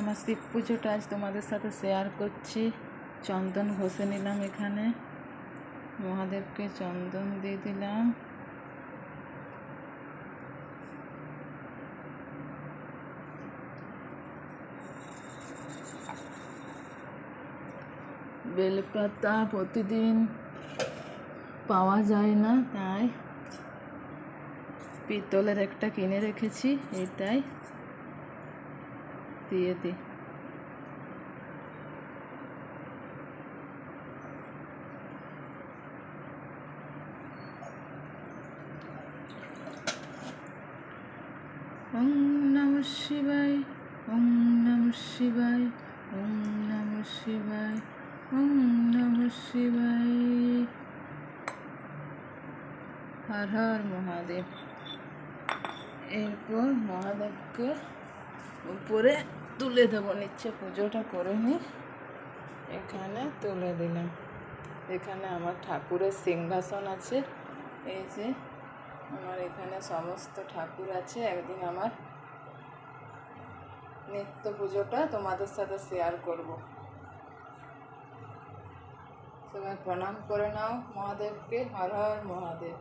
আমার শিব পুজোটা আজ তোমাদের সাথে শেয়ার করছি। চন্দন ঘষে নিলাম এখানে। মহাদেবকে চন্দন দিয়ে দিলাম। বেলপাতা প্রতিদিন পাওয়া যায় না, তাই পিতলের একটা কিনে রেখেছি, এটাই। দিয়ে দিই ওম নম শিবায়, ওম নম শিবায়, ওম নম শিবায়, ওম নম শিবায়। হর হর মহাদেব। এরপর মহাদেবকে উপরে তুলে দেবো নিচে পুজোটা করে নিই এখানে তুলে দিলাম। এখানে আমার ঠাকুরের সিংহাসন আছে। এই যে আমার এখানে সমস্ত ঠাকুর আছে। একদিন আমার নিত্য পুজোটা তোমাদের সাথে শেয়ার করব। সবাই প্রণাম করে নাও মহাদেবকে। হর হর মহাদেব।